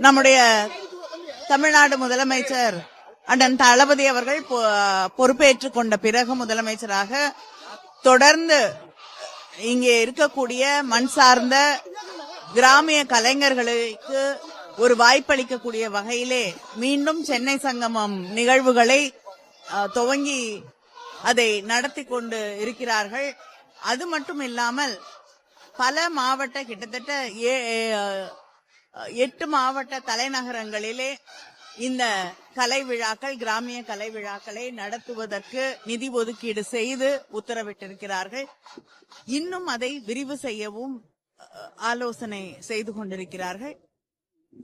நம்முடைய தமிழ்நாடு முதலமைச்சர் அண்ணன் தளபதி அவர்கள் பொ- பொறுப்பேற்றுக் கொண்ட பிறகு முதலமைச்சராக தொடர்ந்து இங்கே இருக்கக்கூடிய மண் சார்ந்த கிராமிய கலைஞர்களுக்கு ஒரு வாய்ப்பளிக்கக்கூடிய வகையிலே மீண்டும் சென்னை சங்கமம் நிகழ்வுகளை துவங்கி அதை நடத்தி கொண்டு இருக்கிறார்கள். அது மட்டும் இல்லாமல் பல மாவட்ட கிட்டத்தட்ட ஏ- எட்டு மாவட்ட தலைநகரங்களிலே இந்த கலை விழாக்கள் கிராமிய கலை விழாக்களை நடத்துவதற்கு நிதி ஒதுக்கீடு செய்து உத்தரவிட்டிருக்கிறார்கள். இன்னும் அதை விரிவு செய்யவும் ஆலோசனை செய்து கொண்டிருக்கிறார்கள்.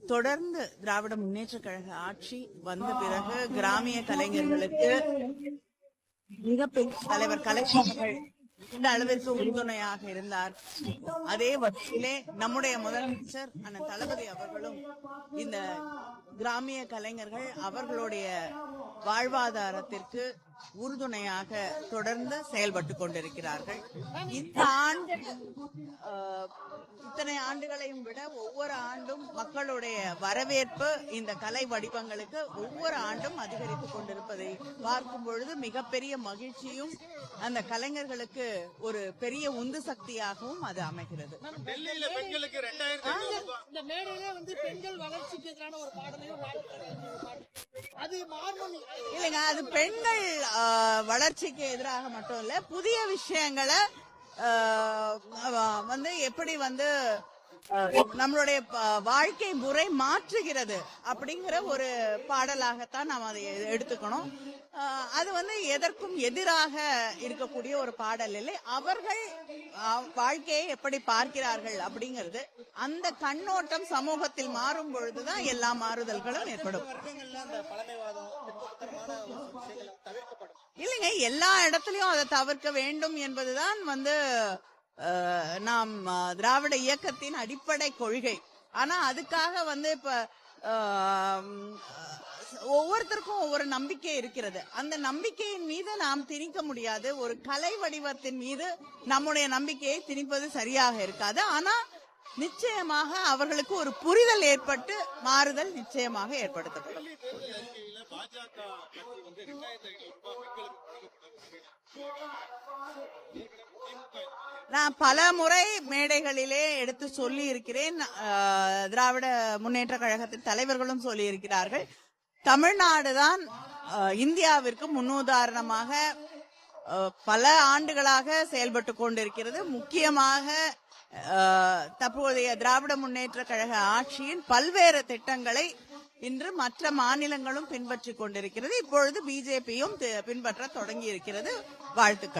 தொடர்ந்து திராவிட முன்னேற்ற கழக ஆட்சி வந்த பிறகு கிராமிய கலைஞர்களுக்கு மிகப்பெரிய தலைவர் கலைஞர்கள் இந்த அளவிற்கு உறுதுணையாக இருந்தார். அதே வகையிலே நம்முடைய முதலமைச்சர் அண்ணன் தளபதி அவர்களும் இந்த கிராமிய கலைஞர்கள் அவர்களுடைய வாழ்வாதாரத்திற்கு உறுதுணையாக தொடர்ந்து செயல்பட்டு கொண்டிருக்கிறார்கள். இந்த ஆண்டு இத்தனை ஆண்டுகளையும் விட ஒவ்வொரு ஆண்டும் மக்களுடைய வரவேற்பு இந்த கலை வடிவங்களுக்கு ஒவ்வொரு ஆண்டும் அதிகரித்துக் கொண்டிருப்பதை பார்க்கும் பொழுது மிகப்பெரிய மகிழ்ச்சியும் அந்த கலைஞர்களுக்கு ஒரு பெரிய உந்து சக்தியாகவும் அது அமைகிறது. இந்த மேடையிலே வந்து பெண்கள் வளர்ச்சிக்கு எதிரான ஒரு பாடலையும் அது மாறணும் இல்லைங்க அது பெண்கள் வளர்ச்சிக்கு எதிராக மட்டும் இல்ல புதிய விஷயங்களை வந்து எப்படி வந்து நம்மளுடைய வாழ்க்கை முறை மாற்றுகிறது அப்படிங்கிற ஒரு பாடலாகத்தான் நாம் அதை எடுத்துக்கணும். அது வந்து எதற்கும் எதிராக இருக்கக்கூடிய ஒரு பாடல் இல்லை. அவர்கள் வாழ்க்கையை எப்படி பார்க்கிறார்கள் அப்படிங்கிறது அந்த கண்ணோட்டம் சமூகத்தில் மாறும் பொழுதுதான் எல்லா மாறுதல்களும் ஏற்படும். இல்லைங்க எல்லா இடத்துலயும் அதை தவிர்க்க வேண்டும் என்பதுதான் வந்து நாம் திராவிட இயக்கத்தின் அடிப்படை கொள்கை. ஆனா அதுக்காக வந்து இப்ப ஒவ்வொருத்தருக்கும் ஒவ்வொரு நம்பிக்கை இருக்கிறது. அந்த நம்பிக்கையின் மீது நாம் திணிக்க முடியாது. ஒரு கலை வடிவத்தின் மீது நம்முடைய நம்பிக்கையை திணிப்பது சரியாக இருக்காது. ஆனா நிச்சயமாக அவர்களுக்கு ஒரு புரிதல் ஏற்பட்டு மாறுதல் நிச்சயமாக ஏற்படுத்தப்படும். பாஜக நான் பல முறை மேடைகளிலே எடுத்து சொல்லி இருக்கிறேன் திராவிட முன்னேற்ற கழகத்தின் தலைவர்களும் சொல்லி இருக்கிறார்கள் தமிழ்நாடு தான் இந்தியாவிற்கு முன்னுதாரணமாக பல ஆண்டுகளாக செயல்பட்டு கொண்டிருக்கிறது. முக்கியமாக தற்போதைய திராவிட முன்னேற்ற கழக ஆட்சியின் பல்வேறு திட்டங்களை இன்று மற்ற மாநிலங்களும் பின்பற்றிக் கொண்டிருக்கிறது. இப்பொழுது பிஜேபியும் பின்பற்ற தொடங்கி இருக்கிறது வாழ்த்துக்கள்.